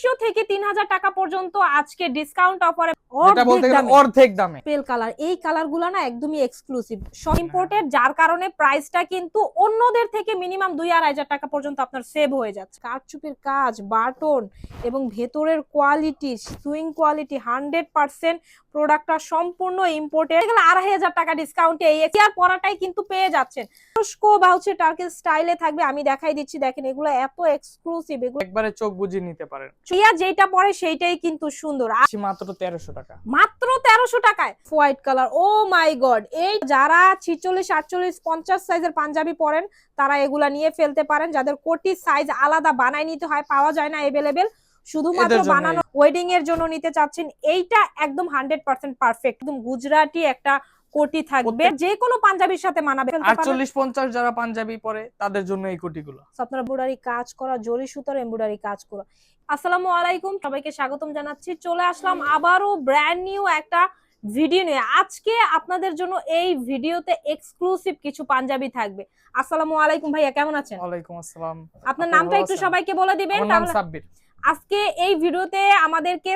sure. থেকে তিন হাজার টাকা পর্যন্ত আজকে ডিসকাউন্ট অফারে এটা বলতে গেলে অর্ধেক দামে। পেল কালার এই কালারগুলো না একদমই এক্সক্লুসিভ সব ইম্পোর্টেড যার কারণে প্রাইসটা কিন্তু অন্যদের থেকে মিনিমাম দুই আড়াই হাজার টাকা পর্যন্ত আপনার সেভ হয়ে যাচ্ছে। কারচুপির কাজ বাটন এবং ভেতরের quality sewing quality hundred percent প্রোডাক্টটা সম্পূর্ণ ইম্পোর্টেড গেলে আড়াই হাজার টাকা ডিসকাউন্টে এই এক্সিয়ার পরাটাই কিন্তু পেয়ে যাচ্ছেন। তুরস্কো বা হচ্ছে টার্কিশ স্টাইলে থাকবে আমি দেখাই দিচ্ছি দেখেন এগুলো এত এক্সক্লুসিভ এগুলো একবারে চোখ বুঝিয়ে নিতে পারেন। চিয়া যেটা পরে সেইটাই কিন্তু সুন্দর। মাত্র তেরোশো টাকা। মাত্র তেরোশো টাকায় white colour. Oh my god এই যারা ছিচল্লিশ আটচল্লিশ পঞ্চাশ সাইজের পাঞ্জাবি পরেন তারা এগুলা নিয়ে ফেলতে পারেন। যাদের কোটি সাইজ আলাদা বানাই নিতে হয় পাওয়া যায় না এভেলেবেল শুধুমাত্র বানানো ওয়েডিং এর জন্য নিতে চাচ্ছেন। এইটা একদম হান্ড্রেড পার্সেন্ট পারফেক্ট একদম গুজরাটি একটা কোটি থাকবে যে কোনো পাঞ্জাবির সাথে মানাবে ফেলতে পারবেন। আটচল্লিশ পঞ্চাশ যারা পাঞ্জাবি পরে তাদের জন্য এই কোটিগুলো। আপনারা এমব্রয়ডারি কাজ করা জরি সুতার এমব্রয়ডারি কাজ করা। আসসালামু আলাইকুম সবাইকে স্বাগতম জানাচ্ছি। চলে আসলাম আবারও ব্র্যান্ড নিউ একটা ভিডিও নিয়ে। আজকে আপনাদের জন্য এই ভিডিওতে এক্সক্লুসিভ কিছু পাঞ্জাবি থাকবে। আসসালামু আলাইকুম ভাইয়া কেমন আছেন? ওয়ালাইকুম আসসালাম। আপনার নামটা একটু সবাইকে বলে দিবেন সাব্বির। আজকে এই ভিডিওতে আমাদেরকে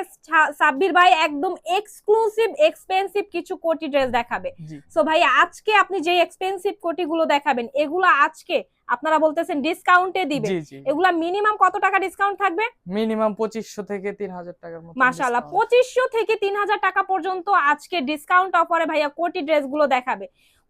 সাব্বির ভাই একদম এক্সক্লুসিভ এক্সপেন্সিভ কিছু কোটি ড্রেস দেখাবে। সো ভাই আজকে আপনি যে এক্সপেন্সিভ কোটি গুলো দেখাবেন এগুলো আজকে আপনারা বলতেছেন ডিসকাউন্টে দিবেন। এগুলা মিনিমাম কত টাকা ডিসকাউন্ট থাকবে? মিনিমাম পঁচিশশো থেকে তিন হাজার টাকার মতো মাশাআল্লাহ discount। পঁচিশশো থেকে তিন হাজার টাকা পর্যন্ত আজকে ডিসকাউন্ট অফারে ভাইয়া কোটি ড্রেসগুলো দেখাবে।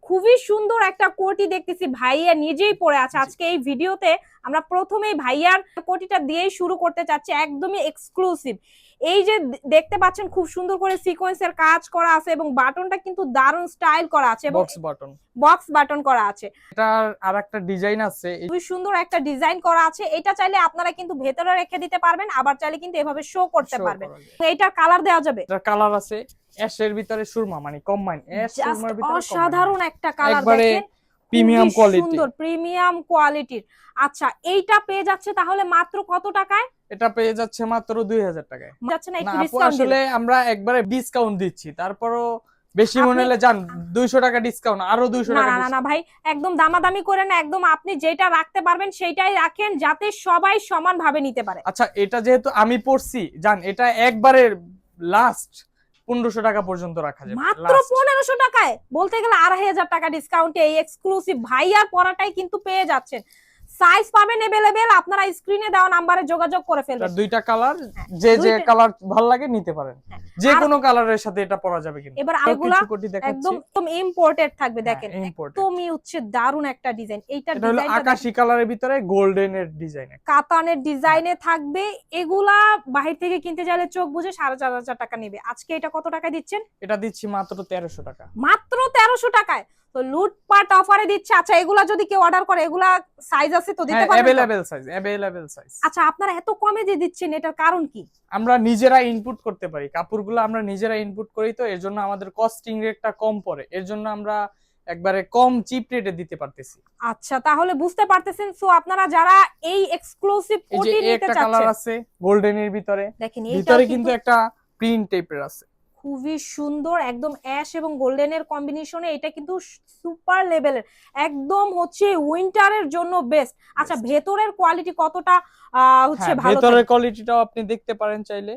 খুবই সুন্দর একটা কোটি দেখতেছি। ভাইয়া নিজেই পরে আছে। আজকে এই ভিডিওতে আমরা প্রথমেই ভাইয়ার কোটিটা দিয়েই শুরু করতে চাচ্ছি। একদমই এক্সক্লুসিভ এই যে দেখতে পাচ্ছেন খুব সুন্দর করে সিকোয়েন্সের কাজ করা আছে এবং বাটনটা কিন্তু দারুণ স্টাইল করা আছে বক্স বাটন বক্স বাটন করা আছে। এটার আর একটা ডিজাইন আছে খুবই সুন্দর একটা ডিজাইন করা আছে। এটা চাইলে আপনারা কিন্তু ভেতরে রেখে দিতে পারবেন আবার চাইলে কিন্তু এভাবে শো করতে পারবেন। যায়। কালার দেওয়া যাবে। এটার কালার আছে অ্যাশের ভিতরে সুরমা মানে কম্বাইন অ্যাশ সুরমার ভিতরে অসাধারণ একটা কালার দেখেন। প্রিমিয়াম কোয়ালিটি সুন্দর প্রিমিয়াম কোয়ালিটির আচ্ছা এইটা পেয়ে যাচ্ছে তাহলে মাত্র কত টাকায়? এটা পেয়ে যাচ্ছে মাত্র দুই হাজার টাকায়। যাচ্ছে না একটু ডিসকাউন্ট আসলে আমরা একবারে ডিসকাউন্ট দিচ্ছি। তারপরও বেশি মনে হলে যান দুইশো টাকা ডিসকাউন্ট আরও দুইশো না টাকা না না না ভাই একদম দামাদামি করে না একদম আপনি যেটা রাখতে পারবেন সেটাই রাখেন যাতে সবাই সমান ভাবে নিতে পারে। আচ্ছা এটা যেহেতু আমি পড়ছি জান এটা একবারে লাস্ট পনেরোশো টাকা পর্যন্ত রাখা যায় মাত্র পনেরোশো টাকায়। বলতে গেলে আড়াই হাজার টাকা ডিসকাউন্টে এই এক্সক্লুসিভ ভাইয়ার পরাটাই কিন্তু পেয়ে যাচ্ছেন। সাইজ পাবেন এভেলেবেল আপনারা স্ক্রিনে দেওয়া নাম্বারে যোগাযোগ করে ফেলবেন। দুইটা কালার যে যে কালার ভালো লাগে নিতে পারেন। হ্যাঁ। যে কোনো কালারের সাথে এটা পরা যাবে কিন্তু। এবার এগুলা একদম একদম ইম্পোর্টেড থাকবে দেখেন হ্যাঁ, imported। একদমই হচ্ছে দারুণ একটা ডিজাইন এইটার এটা হলো আকাশি কালারের ভিতরে গোল্ডেন এর ডিজাইন কাতানের ডিজাইনে থাকবে। এগুলা বাহির থেকে কিনতে চাইলে চোখ বুঝে সাড়ে চার হাজার টাকা নেবে। আজকে এটা কত টাকা দিচ্ছেন? এটা দিচ্ছি মাত্র তেরোশো টাকা। মাত্র তেরোশো টাকায়। তো লুটপাট অফারে দিচ্ছে। আচ্ছা এগুলা যদি কেউ অর্ডার করে এগুলা সাইজ আছে তো দিতে পারবেন? অ্যাভেলেবেল সাইজ অ্যাভেলেবেল সাইজ আচ্ছা আপনারা এত কমে যে দিচ্ছেন এটার কারণ কি? আমরা নিজেরা ইনপুট করতে পারি। কাপড়গুলো আমরা নিজেরা ইনপুট করি তো এর জন্য আমাদের কস্টিং রেটটা কম পড়ে। এর জন্য আমরা একবারে কম চিপ রেটে দিতে পারতেছি। আচ্ছা তাহলে বুঝতে পারতেছেন সো আপনারা যারা এই এক্সক্লুসিভ কোটি এই নিতে একটা কালার আছে গোল্ডেন এর ভিতরে। দেখেন ভিতরে কিন্তু কিন্তু একটা প্রিন্ট টাইপের আছে। খুবই সুন্দর একদম অ্যাশ এবং গোল্ডেনের কম্বিনেশনে এটা কিন্তু সুপার লেভেলের একদম হচ্ছে উইন্টারের জন্য বেস্ট আচ্ছা ভেতরের কোয়ালিটি কতটা আহ, হচ্ছে হ্যাঁ, ভালো ভেতরের কোয়ালিটিটাও আপনি দেখতে পারেন চাইলে।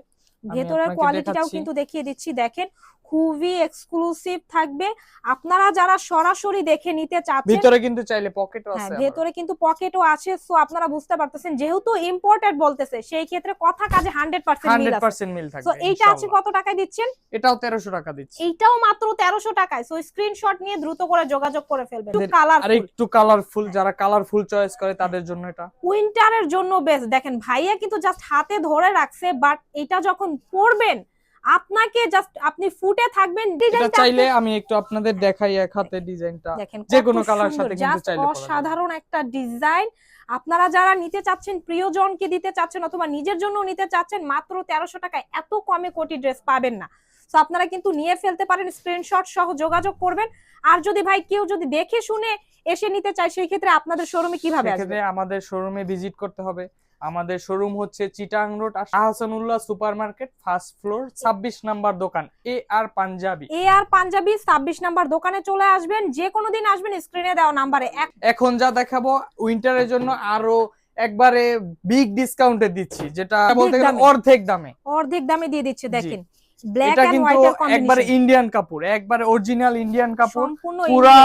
ভেতরের কোয়ালিটিটাও কিন্তু দেখিয়ে দিচ্ছি। দেখেন খুবই এক্সক্লুসিভ থাকবে। আপনারা যারা সরাসরি দেখে নিতে চাচ্ছেন ভিতরে কিন্তু চাইলে পকেটও হ্যাঁ আছে। ভেতরে কিন্তু পকেটও আছে সো আপনারা বুঝতে পারতেছেন। যেহেতু ইম্পোর্টেড বলতেছে সেই ক্ষেত্রে কথা কাজে হান্ড্রেড পার্সেন্ট মিল আছে। 100% মিল থাকবে সো এইটা আছে কত টাকায় দিচ্ছেন? এটাও 1300 টাকা দিচ্ছি। এইটাও মাত্র তেরোশো টাকায়। সো স্ক্রিনশট নিয়ে দ্রুত করে যোগাযোগ করে ফেলবেন। এদের- কালার আর একটু কালারফুল যারা কালারফুল চয়েস করে তাদের জন্য এটা। উইন্টারের জন্য বেস্ট দেখেন ভাইয়া কিন্তু জাস্ট হাতে ধরে রাখছে বাট এটা যখন পরবেন আপনাকে জাস্ট আপনি ফুটে থাকবেন ডিজাইনটা চাইলে আমি একটু আপনাদের দেখাই এক হাতে ডিজাইনটা যে কোনো কালার সাথে কিন্তু চাইলে। অসাধারণ একটা ডিজাইন আপনারা যারা নিতে চাচ্ছেন প্রিয়জনকে দিতে চাচ্ছেন অথবা নিজের জন্য নিতে চাচ্ছেন মাত্র তেরোশো টাকায় এত কমে কোটি ড্রেস পাবেন না। তো আপনারা কিন্তু নিয়ে ফেলতে পারেন স্ক্রিনশট সহ যোগাযোগ করবেন। আর যদি ভাই কেউ যদি দেখে শুনে এসে নিতে চায় সেই ক্ষেত্রে আপনাদের শোরুমে কীভাবে আসবে? আমাদের শোরুমে ভিজিট করতে হবে। আমাদের শোরুম হচ্ছে Chittagong road Ahsanullah super market first floor ছাব্বিশ নাম্বার দোকান এ আর পাঞ্জাবি এ আর পাঞ্জাবি ছাব্বিশ নাম্বার দোকানে চলে আসবেন যে কোনো দিন আসবেন স্ক্রিনে দেওয়া নাম্বারে এখন যা দেখাবো উইন্টারের জন্য আরও একবারে বিগ ডিসকাউন্টে দিচ্ছি যেটা বলতে গেলে অর্ধেক দামে। অর্ধেক দামে দিয়ে দিচ্ছে দেখেন ব্ল্যাক এন্ড কিন্তু হোয়াইটের একবারে ইন্ডিয়ান কাপড় একবারে অরিজিনাল ইন্ডিয়ান কাপড় পুরা।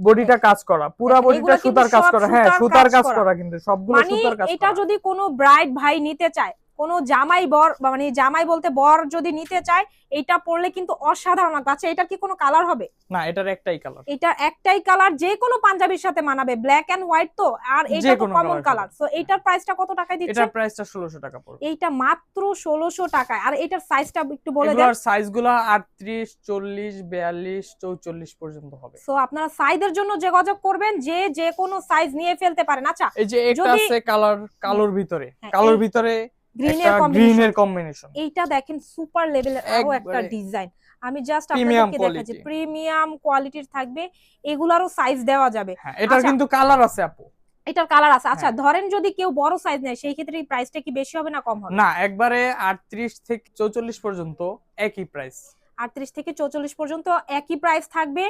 বডিটা কাজ করা পুরো বডিটা সুতার কাজ করা হ্যাঁ সুতার কাজ করা। করা কিন্তু সবগুলো মানে সুতার কাজ এটা যদি কোনো ব্রাইড ভাই নিতে চায় কোনো জামাই বর মানে জামাই বলতে বর যদি নিতে চায় এটা পরলে কিন্তু অসাধারণ লাগবে। আচ্ছা এটার কি কোনো কালার হবে? না এটার একটাই কালার এটা একটাই কালার যে কোনো পাঞ্জাবির সাথে মানাবে ব্ল্যাক এন্ড হোয়াইট তো আর এটা তো কমন কালার সো এইটার প্রাইসটা কত টাকায় দিচ্ছে? এটার প্রাইসটা ষোলোশো টাকা পড়বে। এইটা মাত্র ষোলোশো টাকায়। আর এটার সাইজটা একটু বলে দেন। এগুলোর সাইজগুলা আটত্রিশ চল্লিশ বিয়াল্লিশ চৌচল্লিশ পর্যন্ত হবে। সো আপনারা সাইজের জন্য যোগাযোগ করবেন যে যে কোনো সাইজ নিয়ে ফেলতে পারেন। আচ্ছা এই যে একটা আছে কালার কালোর ভিতরে। হ্যাঁ, কালোর ভিতরে গ্রিনের গ্রিনের কম্বিনেশন এইটা দেখেন সুপার লেভেলের আরও একটা ডিজাইন আমি জাস্ট আপনাদেরকে দেখাচ্ছি প্রিমিয়াম কোয়ালিটির থাকবে এগুলারও সাইজ দেওয়া যাবে। এটা এটার আচ্ছা। কিন্তু কালার আছে আপু। এটার কালার আছে। আচ্ছা হ্যাঁ। ধরেন যদি কেউ বড় সাইজ নেয় সেই ক্ষেত্রে এই প্রাইসটা কি বেশি হবে না কম হবে? না একবারে আটত্রিশ থেকে চৌচল্লিশ পর্যন্ত একই প্রাইস আটত্রিশ থেকে চৌচল্লিশ পর্যন্ত একই প্রাইস থাকবে।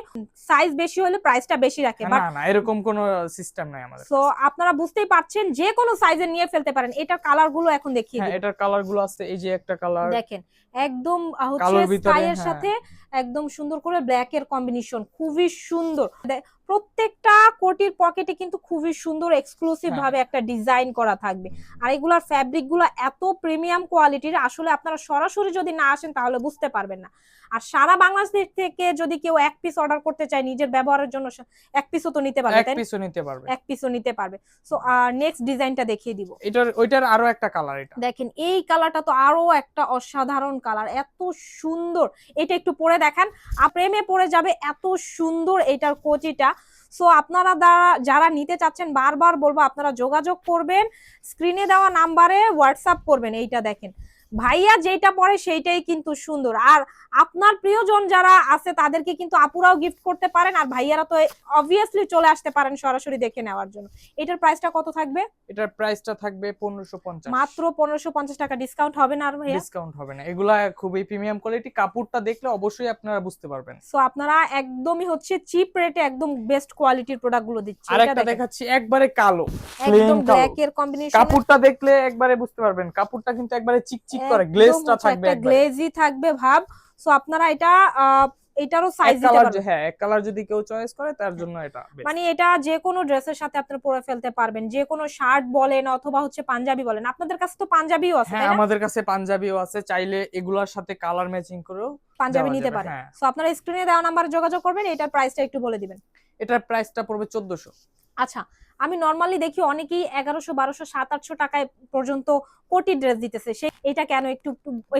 সাইজ বেশি হলে প্রাইসটা বেশি রাখে না না এরকম কোনো সিস্টেম নাই আমাদের সো আপনারা বুঝতেই পারছেন যে কোনো সাইজের নিয়ে ফেলতে পারেন। এটার কালারগুলো এখন দেখিয়ে হ্যাঁ দিই। এটার কালারগুলো আছে এই যে একটা কালার দেখেন একদম হচ্ছে স্কাইয়ের হ্যাঁ। সাথে একদম সুন্দর করে ব্ল্যাক এর কম্বিনেশন খুবই সুন্দর। প্রত্যেকটা কোটির পকেটে কিন্তু খুবই সুন্দর এক্সক্লুসিভ হ্যাঁ। ভাবে একটা ডিজাইন করা থাকবে। আর এগুলার ফ্যাব্রিকগুলো এত প্রিমিয়াম কোয়ালিটির আসলে আপনারা সরাসরি যদি না আসেন তাহলে বুঝতে পারবেন না। আর সারা বাংলাদেশ থেকে যদি কেউ এক পিস অর্ডার করতে চায় নিজের ব্যবহারের জন্য এক পিসও তো নিতে পারবে এক? পিসও নিতে পারবে। এক পিসও নিতে পারবে। সো নেক্সট ডিজাইনটা দেখিয়ে দিব। এটার ওইটার আরও একটা কালার এটা। দেখেন এই কালারটা তো আরও একটা অসাধারণ কালার এত সুন্দর। এটা একটু পরে দেখেন। আর প্রেমে পড়ে যাবে এত সুন্দর এটার কোচিটা। সো আপনারা যারা নিতে চাচ্ছেন বারবার বলব আপনারা যোগাযোগ করবেন স্ক্রিনে দেওয়া নাম্বারে হোয়াটসঅ্যাপ করবেন এইটা দেখেন। ভাইয়া যেটা পরে সেইটাই কিন্তু সুন্দর। আর আপনার প্রিয়জন যারা আছে তাদেরকে কিন্তু আপুরাও গিফট করতে পারেন আর ভাইয়ারা তো অবভিয়াসলি চলে আসতে পারেন সরাসরি দেখে নেওয়ার জন্য। এটার প্রাইসটা কত থাকবে? এটার প্রাইসটা থাকবে পনেরোশো পঞ্চাশ। মাত্র পনেরোশো পঞ্চাশ টাকা। ডিসকাউন্ট হবে না আর ভাইয়া? ডিসকাউন্ট হবে না। এগুলা খুবই প্রিমিয়াম কোয়ালিটি কাপড়টা দেখলে অবশ্যই আপনারা বুঝতে পারবেন। সো আপনারা একদমই হচ্ছে চিপ রেটে একদম বেস্ট কোয়ালিটির প্রোডাক্টগুলো দিচ্ছে। আর এটা একটা দেখাচ্ছি একবারে কালো। একদম। ব্ল্যাক এর কম্বিনেশন কাপড়টা দেখলে একবারে বুঝতে পারবেন। কাপড়টা কিন্তু একবারে চিকচিক করে গ্লেজটা থাকবে একবারে। গ্লেজি থাকবে ভাব। সো আপনারা এটা এটারও সাইজ দিতে পারবেন। হ্যাঁ এক কালার যদি কেউ চয়েস করে তার জন্য এটা মানে এটা যে কোনো ড্রেসের সাথে আপনারা পরে ফেলতে পারবেন। যে কোনো শার্ট বলেন অথবা হচ্ছে পাঞ্জাবি বলেন। আপনাদের কাছে তো পাঞ্জাবিও আছে হ্যাঁ আমাদের কাছে পাঞ্জাবিও আছে। চাইলে এগুলার সাথে কালার ম্যাচিং করেও পাঞ্জাবি নিতে পারেন। হ্যাঁ। সো আপনারা স্ক্রিনে দেওয়া নাম্বারে যোগাযোগ করবেন এটার প্রাইসটা একটু বলে দিবেন। এটার প্রাইসটা পড়বে চোদ্দশো। আচ্ছা আমি নর্মালি দেখি অনেকেই এগারোশো বারোশো সাত আটশো টাকায় পর্যন্ত কোটি ড্রেস দিতেছে। সে এটা কেন একটু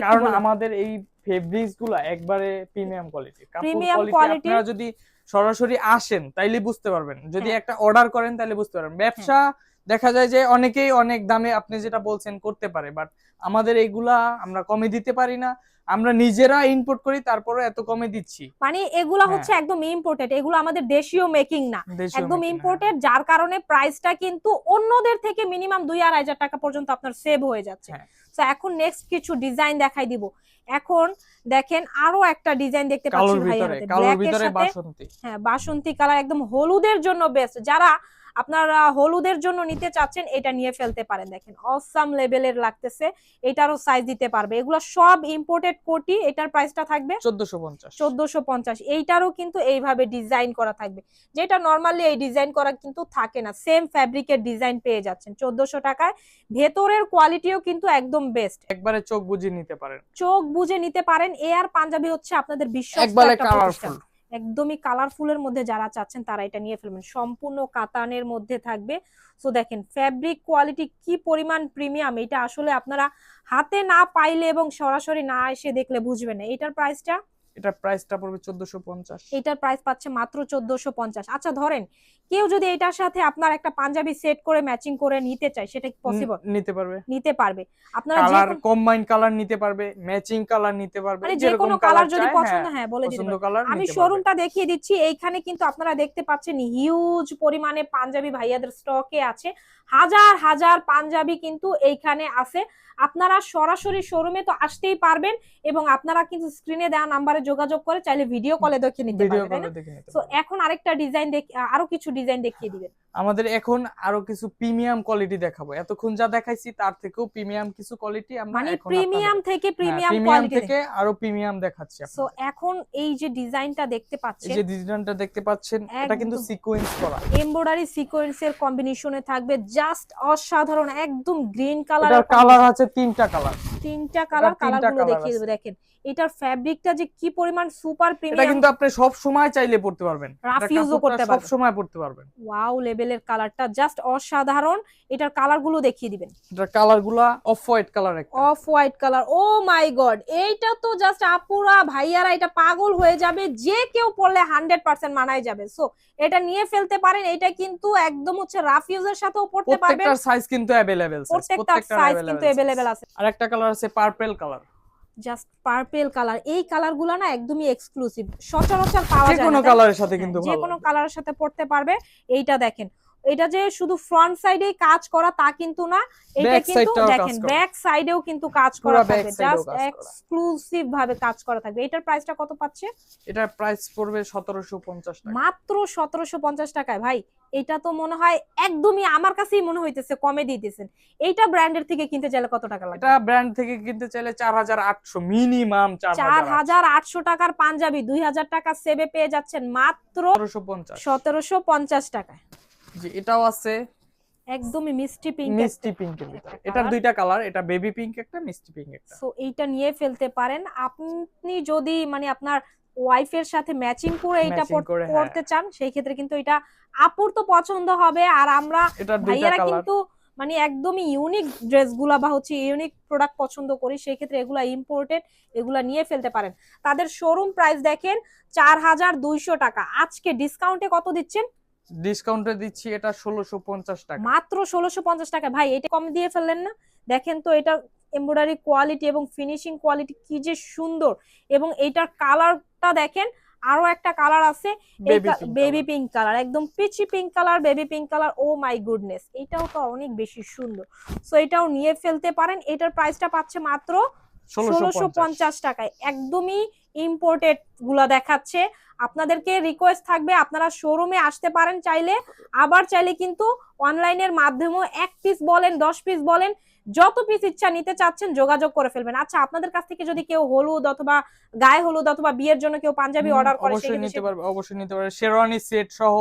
কারণ আমাদের এই ফেব্রিক্সগুলা একবারে প্রিমিয়াম কোয়ালিটি প্রিমিয়াম কোয়ালিটি আপনারা যদি সরাসরি আসেন তাইলে বুঝতে পারবেন। যদি হ্যাঁ। একটা অর্ডার করেন তাহলে বুঝতে পারবেন। ব্যবসা দেখা যায় যে অনেকেই অনেক দামে আপনি যেটা বলছেন করতে পারে বাট আমাদের এইগুলা আমরা কমে দিতে পারি না। আমরা নিজেরা ইনপুট করি তারপরে এত কমে দিচ্ছি। মানে এগুলা হ্যাঁ। হচ্ছে একদম ইম্পোর্টেড এগুলো আমাদের দেশীয় মেকিং না। একদম making, হ্যাঁ। ইম্পোর্টেড যার কারণে প্রাইসটা কিন্তু অন্যদের থেকে মিনিমাম দুই আড়াই হাজার টাকা পর্যন্ত আপনার সেভ হয়ে যাচ্ছে। হ্যাঁ। তো এখন নেক্সট কিছু ডিজাইন দেখাই দিব। এখন দেখেন আরও একটা ডিজাইন দেখতে পাচ্ছি ভাইয়া Black এর সাথে বাসন্তী। হ্যাঁ বাসন্তী কালার একদম হলুদের জন্য বেস্ট যারা আপনারা হলুদের জন্য নিতে চাচ্ছেন এটা নিয়ে ফেলতে পারেন। দেখেন অসাম লেভেলের লাগতেছে এটারও সাইজ দিতে পারবে। এগুলো সব ইম্পোর্টেড কোটি এটার প্রাইসটা থাকবে চোদ্দশো পঞ্চাশ। চোদ্দশো পঞ্চাশ। এইটারও কিন্তু এইভাবে ডিজাইন করা থাকবে। যেটা নর্মালি এই ডিজাইন করা কিন্তু থাকে না সেম ফ্যাব্রিকের ডিজাইন পেয়ে যাচ্ছেন। চোদ্দশো টাকায়। ভেতরের কোয়ালিটিও কিন্তু একদম বেস্ট একবারে চোখ বুঝিয়ে নিতে পারেন। চোখ বুঝে নিতে পারেন। এ আর পাঞ্জাবি হচ্ছে আপনাদের বিশ্বস্ত একবারে কালারফুল একদমই কালারফুলের মধ্যে যারা চাচ্ছেন তারা এটা নিয়ে ফেলবেন। সম্পূর্ণ কাতানের মধ্যে থাকবে। সো দেখেন ফ্যাব্রিক কোয়ালিটি কি পরিমাণ প্রিমিয়াম এটা আসলে আপনারা হাতে না পাইলে এবং সরাসরি না এসে দেখলে বুঝবেন না। এটার প্রাইসটা এটার প্রাইসটা পড়বে চোদ্দশো পঞ্চাশ। এটার প্রাইস পাচ্ছে মাত্র চোদ্দশো পঞ্চাশ। আচ্ছা ধরেন কেউ যদি এটার সাথে আপনার একটা পাঞ্জাবি সেট করে ম্যাচিং করে নিতে চায় সেটা কি পসিবল নিতে পারবে। নিতে পারবে। আপনারা যে কালার কোনো- কম্বাইন কালার নিতে পারবে ম্যাচিং কালার নিতে পারবে মানে যে কোনো কালার যদি পছন্দ হ্যাঁ, হ্যাঁ বলে দিতে আমি শোরুমটা দেখিয়ে দিচ্ছি এইখানে কিন্তু আপনারা দেখতে পাচ্ছেন হিউজ পরিমাণে পাঞ্জাবি ভাইয়াদের স্টকে আছে। হাজার হাজার পাঞ্জাবি কিন্তু এইখানে আছে। আপনারা সরাসরি শোরুমে তো আসতেই পারবেন এবং আপনারা কিন্তু স্ক্রিনে দেওয়া নাম্বারে যোগাযোগ করে চাইলে ভিডিও কলে দেখে নিতে পারবে তাই না? তো এখন আরেকটা ডিজাইন দেখ আরও কিছু ডিজাইন দেখিয়ে দিবেন আমাদের এখন আরও কিছু প্রিমিয়াম কোয়ালিটি দেখাবো। এতক্ষণ যা দেখাইছি তার থেকেও প্রিমিয়াম কিছু কোয়ালিটি আমরা মানে প্রিমিয়াম থেকে প্রিমিয়াম কোয়ালিটি থেকে আরও প্রিমিয়াম দেখাচ্ছি সো এখন এই যে ডিজাইনটা দেখতে পাচ্ছেন এই যে ডিজাইনটা দেখতে পাচ্ছেন এটা কিন্তু সিকোয়েন্স করা। এমব্রয়ডারি সিকোয়েন্সের কম্বিনেশনে থাকবে জাস্ট অসাধারণ একদম গ্রিন কালার কালার আছে তিনটা কালার তিনটা কালার তিনটা কালারগুলো colour দেখিয়ে আছে। দেবো দেখেন এটার ফ্যাব্রিকটা যে কি পরিমাণ সুপার এটা প্রিমিয়াম কিন্তু আপনি সব সময় চাইলে পড়তে পারবেন Rough এটা use ও করতে কাপড়টা সব পারবেন। সময় পড়তে পারবেন ওয়াও লেভেলের কালারটা জাস্ট অসাধারণ এটার কালারগুলো দেখিয়ে দিবেন এটার কালারগুলা অফ হোয়াইট কালার একটা off white colour oh my god এইটা তো জাস্ট আপুরা ভাইয়ারা এটা পাগল হয়ে যাবে যে কেউ পরলে হান্ড্রেড পার্সেন্ট মানায় যাবে সো এটা নিয়ে ফেলতে পারেন এটা কিন্তু একদম হচ্ছে রাফ ইউজের সাথেও পড়তে পারবেন প্রত্যেকটার সাইজ কিন্তু अवेलेबल প্রত্যেকটা সাইজ কিন্তু অ্যাভেলেবেল আছে আরেকটা কালার আছে purple colour just purple colour এই কালারগুলো না একদমই এক্সক্লুসিভ সচরাচর পাওয়া যে যায় কোনো না, তাই না? কালারের সাথে কিন্তু হ্যাঁ, যে কোনো কালারের সাথে পড়তে পারবে এইটা দেখেন। এটা যে শুধু ফ্রন্ট সাইডে কাজ করা তা কিন্তু না এটা কিন্তু দেখেন। ব্যাক সাইডেও কিন্তু কাজ করা থাকবে জাস্ট এক্সক্লুসিভ ভাবে কাজ করা থাকবে। এটার প্রাইসটা কত পাচ্ছে? এটার প্রাইস পড়বে 1750 টাকা। মাত্র সতেরোশো পঞ্চাশ টাকায়। ভাই এটা তো মনে হয় একদমই আমার কাছেই মনে হইতেছে কমে দিতেছেন এইটা ব্র্যান্ডের থেকে কিনতে চাইলে কত টাকা লাগবে? এটা ব্র্যান্ড থেকে কিনতে চাইলে 4800 মিনিমাম চার 4000 হাজার আটশো টাকার পাঞ্জাবি দুই হাজার টাকা সেভে পেয়ে যাচ্ছেন মাত্র 1750 সতেরোশো পঞ্চাশ টাকায়। জি এটাও আছে। একদমই মিষ্টি পিঙ্ক মিষ্টি পিঙ্কের ভিতরে। এটার দুইটা কালার এটা বেবি পিঙ্ক একটা মিষ্টি পিঙ্ক একটা। সো এইটা নিয়ে ফেলতে পারেন। আপনি যদি মানে আপনার ওয়াইফের সাথে ম্যাচিং করে এটা হ্যাঁ। পড়তে চান সেই ক্ষেত্রে কিন্তু এটা আপুর তো পছন্দ হবে। আর আমরা ভাইয়ারা কিন্তু মানে একদমই ইউনিক ড্রেসগুলা বা হচ্ছে ইউনিক প্রোডাক্ট পছন্দ করি সেই ক্ষেত্রে এগুলা ইম্পোর্টেড এগুলা নিয়ে ফেলতে পারেন। তাদের শোরুম প্রাইস দেখেন চার হাজার দুইশো টাকা। আজকে ডিসকাউন্টে কত দিচ্ছেন? ডিসকাউন্টে দিচ্ছি এটা 1650 টাকা। মাত্র ষোলোশো পঞ্চাশ টাকা। ভাই এটা কম দিয়ে ফেললেন না? দেখেন তো এটা এমব্রয়ডারি কোয়ালিটি এবং ফিনিশিং কোয়ালিটি কি যে সুন্দর। এবং এইটার কালারটা দেখেন আরও একটা কালার আছে। Baby pink baby pink colour একদম peachy pink colour baby pink colour oh my goodness এটাও তো অনেক বেশি সুন্দর। সো এটাও নিয়ে ফেলতে পারেন। এটার প্রাইসটা পাচ্ছে মাত্র ষোলোশো 1650 পঞ্চাশ টাকায়। একদমই ইম্পোর্টেডগুলা দেখাচ্ছে। আপনাদেরকে রিকোয়েস্ট থাকবে আপনারা শোরুমে আসতে পারেন চাইলে। আবার চাইলে কিন্তু অনলাইনের মাধ্যমেও এক পিস বলেন দশ পিস বলেন যত পিস ইচ্ছা নিতে চাচ্ছেন যোগাযোগ করে ফেলবেন। আচ্ছা আপনাদের কাছ থেকে যদি কেউ হলুদ অথবা গায়ে হলুদ অথবা বিয়ের জন্য কেউ পাঞ্জাবি অর্ডার করে অবশ্যই নিতে পারবে অবশ্যই নিতে পারবে। শেরওয়ানি সেট সহ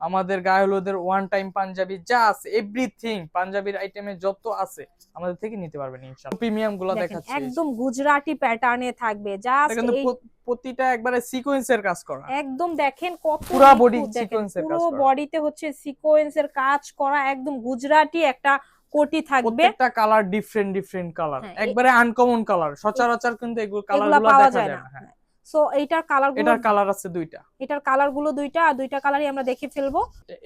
আমাদের গায়ে হলুদের ওয়ান টাইম পাঞ্জাবি যা আছে এভরিথিং পাঞ্জাবির আইটেমে যত আছে আমাদের থেকে নিতে পারবেন ইনশাআল্লাহ। প্রিমিয়ামগুলো দেখাচ্ছি। একদম গুজরাটি প্যাটার্নে থাকবে এটা প্রতিটা একবারে সিকোয়েন্সের কাজ করা। একদম দেখেন কত পুরো বডি এর কাজ পুরো বডিতে হচ্ছে সিকোয়েন্সের কাজ করা একদম গুজরাটি একটা কোটি থাকবে। প্রত্যেকটা কালার ডিফারেন্ট ডিফারেন্ট কালার একবারে আনকমন কালার সচরাচর কিন্তু এগুলো কালার এগুলা গুলো পাওয়া দেখা যায় না হ্যাঁ। সো এইটার কালারগুলো এটার কালার আছে দুইটা। এটার কালারগুলো দুইটা আর দুইটা কালারই আমরা দেখে ফেলব।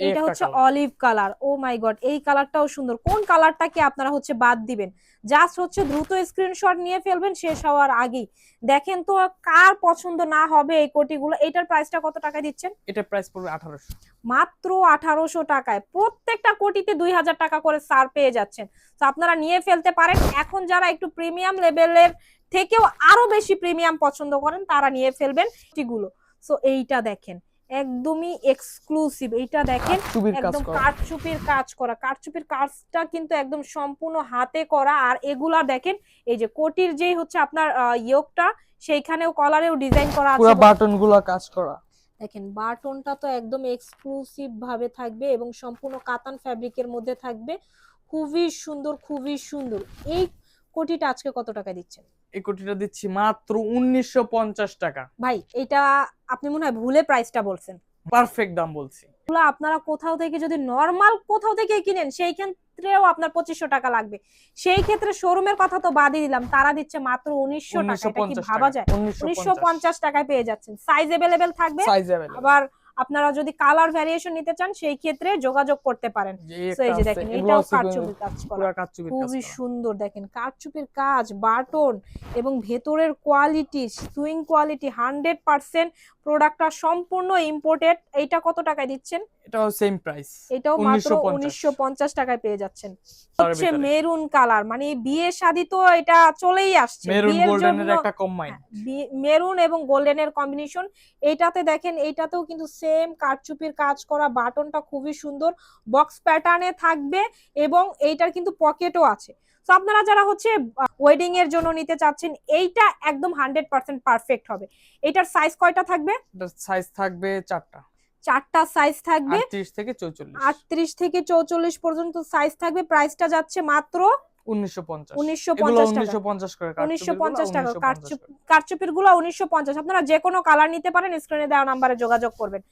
এটা হচ্ছে olive colour oh my god এই কালারটাও সুন্দর। কোন কালারটাকে আপনারা হচ্ছে বাদ দিবেন? জাস্ট হচ্ছে দ্রুত স্ক্রিনশট নিয়ে ফেলবেন শেষ হওয়ার আগেই। দেখেন তো কার পছন্দ না হবে এই কোটিগুলো। এটার প্রাইসটা কত টাকা দিচ্ছেন? এটার প্রাইস পড়বে আঠারোশো। মাত্র আঠারোশো টাকায়। প্রত্যেকটা কোটিতে দুই হাজার টাকা করে সার পেয়ে যাচ্ছেন। তো আপনারা নিয়ে ফেলতে পারেন। এখন যারা একটু প্রিমিয়াম লেভেলের থেকেও আরও বেশি প্রিমিয়াম পছন্দ করেন তারা নিয়ে ফেলবেন এগুলো সো এইটা দেখেন একদমই এক্সক্লুসিভ এইটা দেখেন একদম কাঠচুপির কাজ করা। কাঠচুপির কাজটা কিন্তু একদম সম্পূর্ণ হাতে করা আর এগুলা দেখেন এই যে কোটির যেই হচ্ছে আপনার ইয়োগটা সেইখানেও কলারেও ডিজাইন করা আছে। পুরো বাটনগুলো কাজ করা। দেখেন বাটনটা তো একদম এক্সক্লুসিভ ভাবে থাকবে এবং সম্পূর্ণ কাতান ফ্যাব্রিকের মধ্যে থাকবে। খুবই সুন্দর খুবই সুন্দর। এই কোটিটা আজকে কত টাকা দিচ্ছেন? এই কোটিটা দিচ্ছি মাত্র উনিশশো পঞ্চাশ টাকা। ভাই এটা আপনি মনে হয় ভুলে প্রাইসটা বলছেন। পারফেক্ট দাম বলছি। আপনারা কোথাও থেকে যদি নর্মাল কোথাও থেকে কিনেন সেই ক্ষেত্রেও আপনার পঁচিশশো টাকা লাগবে। সেই ক্ষেত্রে শোরুমের কথা তো বাদই দিলাম তারা দিচ্ছে মাত্র উনিশশো টাকা ভাবা যায়? উনিশশো পঞ্চাশ। টাকায় পেয়ে যাচ্ছেন। সাইজ এভেলেবেল থাকবে সাইজ আবার আপনারা যদি কালার ভ্যারিয়েশন নিতে চান সেই ক্ষেত্রে যোগাযোগ করতে পারেন। তো এই যে দেখেন এটাও কারচুপির কাজ করা। খুবই সুন্দর দেখেন কারচুপির কাজ বাটন এবং ভেতরের quality sewing quality hundred percent প্রোডাক্টটা সম্পূর্ণ ইম্পোর্টেড এইটা কত টাকায় দিচ্ছেন? এটাও সেম প্রাইস এটাও মাত্র 1950 উনিশশো পঞ্চাশ টাকায় পেয়ে যাচ্ছেন। হচ্ছে মেরুন কালার মানে বিয়ে শাদী তো এটা চলেই আসছে। মেরুন গোল্ডেনের একটা কম্বাইন হ্যাঁ, মেরুন এবং গোল্ডেনের কম্বিনেশন এটাতে দেখেন এটাতেও কিন্তু সেম কারচুপির কাজ করা বাটনটা খুবই সুন্দর বক্স প্যাটার্নে থাকবে এবং এইটার কিন্তু পকেটও আছে। তো আপনারা যারা হচ্ছে ওয়েডিং এর জন্য নিতে চাচ্ছেন এইটা একদম হান্ড্রেড পার্সেন্ট পারফেক্ট হবে। এটার সাইজ কয়টা থাকবে? সাইজ থাকবে চারটা। চারটা সাইজ থাকবে। আটত্রিশ থেকে চৌচল্লিশ। আটত্রিশ থেকে চৌচল্লিশ পর্যন্ত সাইজ থাকবে। প্রাইসটা যাচ্ছে মাত্র আপনারা যে কোনো কালার নিতে পারেন স্ক্রিনে দেওয়া নাম্বারে যোগাযোগ করবেন।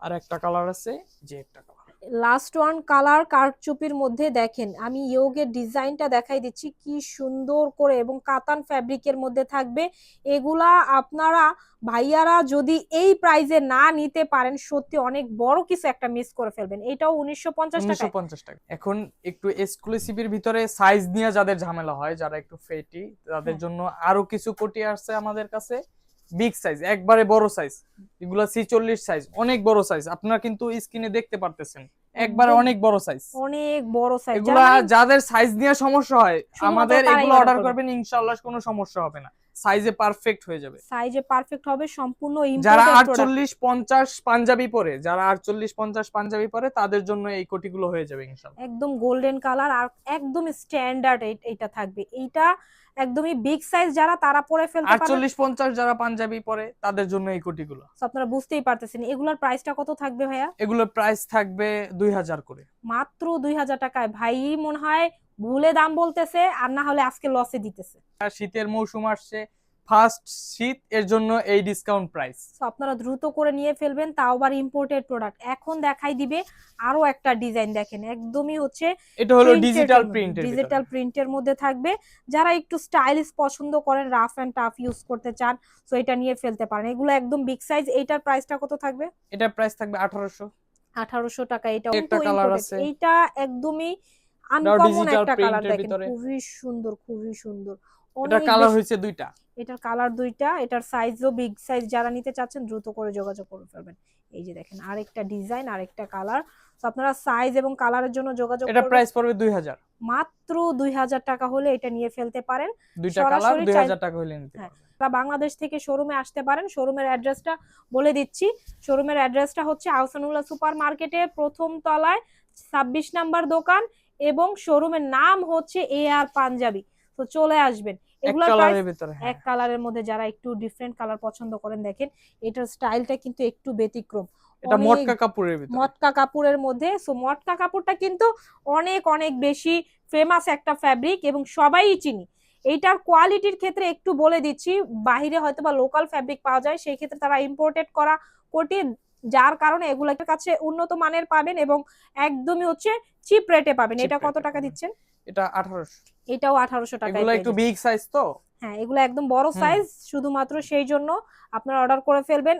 আর একটা কালার আছে যে একটা কালার লাস্ট ওয়ান কালার কারচুপির মধ্যে দেখেন। আমি ইয়োগের ডিজাইনটা দেখাই দিচ্ছি কি সুন্দর করে এবং কাতান ফ্যাব্রিকের মধ্যে থাকবে। এগুলা আপনারা ভাইয়ারা যদি এই প্রাইজে না নিতে পারেন সত্যি অনেক বড় কিছু একটা মিস করে ফেলবেন। এটাও উনিশশো পঞ্চাশ টাকা। এখন একটু এক্সক্লুসিভের ভিতরে সাইজ নিয়ে যাদের ঝামেলা হয় যারা একটু ফেটি তাদের হ্যাঁ। জন্য আরও কিছু কোটি আসছে আমাদের কাছে। বিগ সাইজ একবারে বড় সাইজ। এগুলা ছিচল্লিশ সাইজ অনেক বড় সাইজ। আপনারা কিন্তু স্ক্রিনে দেখতে পারতেছেন। একবারে অনেক বড় সাইজ। অনেক বড় সাইজ। এগুলা যাদের সাইজ নিয়ে সমস্যা হয় আমাদের এগুলো অর্ডার করবেন ইনশাআল্লাহ কোনো সমস্যা হবে না। সাইজে পারফেক্ট হয়ে যাবে। সাইজে পারফেক্ট হবে সম্পূর্ণ যারা imported product। আটচল্লিশ পঞ্চাশ পাঞ্জাবি পরে যারা আটচল্লিশ পঞ্চাশ পাঞ্জাবি পরে তাদের জন্য এই কোটিগুলো হয়ে যাবে ইনশাআল্লাহ। একদম গোল্ডেন কালার আর একদম স্ট্যান্ডার্ড এইটা থাকবে। এইটা একদমই বিগ সাইজ যারা তারা পরে ফেলতে পারে 48 50 যারা পাঞ্জাবি পরে তাদের জন্য এই কোটিগুলো। আপনারা বুঝতেই পারতেছেন এগুলার প্রাইসটা কত থাকবে ভাইয়া? এগুলোর প্রাইস থাকবে দুই হাজার করে। মাত্র দুই হাজার টাকায়। ভাই মনে হয় ভুলে দাম বলতেছে আর না হলে আজকে লসে দিতেছে। আর শীতের মৌসুম আসছে ফার্স্ট শীত এর জন্য এই ডিসকাউন্ট প্রাইস তো আপনারা দ্রুত করে নিয়ে ফেলবেন তাও আবার ইম্পোর্টেড প্রোডাক্ট এখন দেখাই দিবে আরও একটা ডিজাইন দেখেন একদমই হচ্ছে এটা হলো ডিজিটাল প্রিন্ট ডিজিটাল প্রিন্টের মধ্যে থাকবে। যারা একটু স্টাইলিশ পছন্দ করেন রাফ এন্ড টাফ ইউজ করতে চান তো এটা নিয়ে ফেলতে পারেন। এগুলো একদম বিগ সাইজ এইটার প্রাইসটা কত থাকবে? এটার প্রাইস থাকবে আঠারোশো। আঠারোশো টাকা। এটা একটা colour আছে। এইটা একদমই আনকমন একটা কালার দেখেন খুবই সুন্দর খুবই সুন্দর। এটা কালার হয়েছে দুইটা। এটার কালার দুইটা এটার সাইজও বিগ সাইজ যারা নিতে চাচ্ছেন দ্রুত করে যোগাযোগ করে ফেলবেন। এই যে দেখেন আরেকটা ডিজাইন আরেকটা কালার তো আপনারা সাইজ এবং কালারের জন্য যোগাযোগ এটা প্রাইস পড়বে দুই হাজার। মাত্র দুই হাজার টাকা হলে এটা নিয়ে ফেলতে পারেন। দুইটা কালার সরাসরি দুই চাই- হাজার টাকা হলে নিতে হ্যাঁ। পারবেন। বাংলাদেশ থেকে শোরুমে আসতে পারেন। শোরুমের অ্যাড্রেসটা বলে দিচ্ছি। শোরুমের অ্যাড্রেসটা হচ্ছে আহসানুল্লাহ সুপার মার্কেটে প্রথম তলায় ছাব্বিশ নাম্বার দোকান এবং শোরুমের নাম হচ্ছে এ আর পাঞ্জাবি। তো চলে আসবেন। এক কালারের ভিতরে হ্যাঁ। এক কালারের মধ্যে যারা একটু ডিফারেন্ট কালার পছন্দ করেন দেখেন এটার স্টাইলটা কিন্তু একটু ব্যতিক্রম। এটা মটকা কাপড়ের ভিতরে। মটকা কাপড়ের মধ্যে সো মটকা কাপড়টা কিন্তু অনেক অনেক বেশি ফেমাস একটা ফ্যাব্রিক এবং সবাই চিনি। এইটার কোয়ালিটির ক্ষেত্রে একটু বলে দিচ্ছি বাইরে হয়তো বা লোকাল ফ্যাব্রিক পাওয়া যায় সেই ক্ষেত্রে তারা ইম্পোর্টেড করা কোটি যার কারণে এগুলোর কাছে উন্নত মানের পাবেন এবং একদমই হচ্ছে চিপ রেটে পাবেন। এটা কত টাকা দিচ্ছেন? এটা আঠারোশো। এটাও আঠারোশো টাকা এগুলো একটু বিগ সাইজ তো? হ্যাঁ এগুলো একদম বড় সাইজ শুধুমাত্র সেই জন্য আপনারা অর্ডার করে ফেলবেন।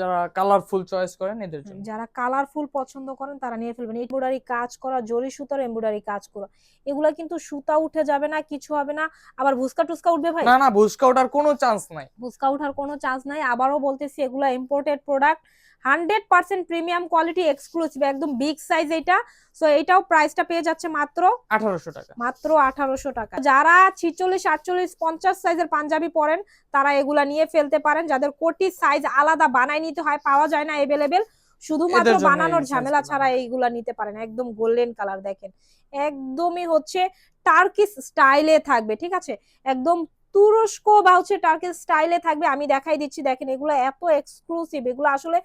যারা কালারফুল চয়েস করেন এদের জন্য। যারা কালারফুল পছন্দ করেন তারা নিয়ে ফেলবেন। এমব্রয়ডারি কাজ করা জরি সুতার এমব্রয়ডারি কাজ করা এগুলা কিন্তু সুতা উঠে যাবে না কিছু হবে না। আবার ভুসকা টুসকা উঠবে ভাই? না না ভুসকা ওঠার কোনো চান্স নাই। ভুসকা উঠার কোনো চান্স নাই। আবারও বলতেছি এগুলা imported product hundred percent premium quality exclusive একদম বিগ সাইজ এটা। সো এটাও প্রাইসটা পেয়ে যাচ্ছে মাত্র আঠারোশো টাকা। মাত্র আঠারোশো টাকা। যারা ছিচল্লিশ আটচল্লিশ পঞ্চাশ সাইজের পাঞ্জাবি পরেন তারা এগুলা নিয়ে ফেলতে পারেন। যাদের কোটি সাইজ আলাদা বানাই নিতে হয় পাওয়া যায় না এভেলেবেল শুধুমাত্র বানানোর ঝামেলা ছাড়া এইগুলা নিতে পারেন। একদম গোল্ডেন কালার দেখেন। একদমই হচ্ছে টার্কিস স্টাইলে থাকবে ঠিক আছে? একদম তুরস্ক বা হচ্ছে টার্কিস স্টাইলে থাকবে আমি দেখাই দিচ্ছি। দেখেন এগুলো এত এক্সক্লুসিভ এগুলো আসলে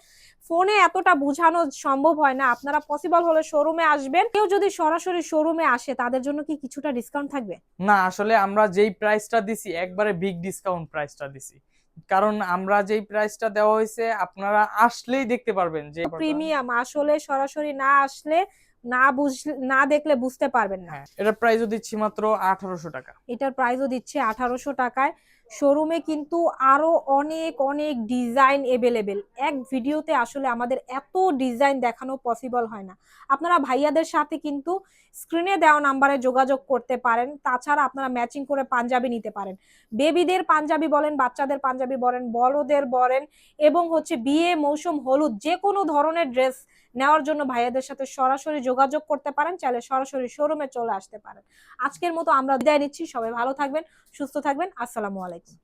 ফোনে এতটা বোঝানো সম্ভব হয় না। আপনারা পসিবল হলে শোরুমে আসবেন। কেউ যদি সরাসরি শোরুমে আসে তাদের জন্য কি কিছুটা ডিসকাউন্ট থাকবে? না আসলে আমরা যেই প্রাইসটা দিছি একবারে বিগ ডিসকাউন্ট প্রাইসটা দিছি। কারণ আমরা যেই প্রাইসটা দেওয়া হয়েছে আপনারা আসলেই দেখতে পারবেন যে প্রিমিয়াম আসলে সরাসরি না আসলে না বুঝলে না দেখলে বুঝতে পারবেন না। হ্যাঁ এটার প্রাইসও দিচ্ছি মাত্র আঠারোশো টাকা। এটার প্রাইসও দিচ্ছে আঠারোশো টাকায়। শোরুমে কিন্তু আরও অনেক অনেক ডিজাইন এভেলেবেল এক ভিডিওতে আসলে আমাদের এত ডিজাইন দেখানো পসিবল হয় না। আপনারা ভাইয়াদের সাথে কিন্তু স্ক্রিনে দেওয়া নাম্বারে যোগাযোগ করতে পারেন। তাছাড়া আপনারা ম্যাচিং করে পাঞ্জাবি নিতে পারেন। বেবিদের পাঞ্জাবি বলেন বাচ্চাদের পাঞ্জাবি বলেন বড়দের বলেন এবং হচ্ছে বিয়ে মৌসুম হলুদ যে কোনো ধরনের ড্রেস নেওয়ার জন্য ভাইয়াদের সাথে সরাসরি যোগাযোগ করতে পারেন, চাইলে সরাসরি শোরুমে চলে আসতে পারেন। আজকের মতো আমরা বিদায় নিচ্ছি, সবাই ভালো থাকবেন, সুস্থ থাকবেন, আসসালামু আলাইকুম।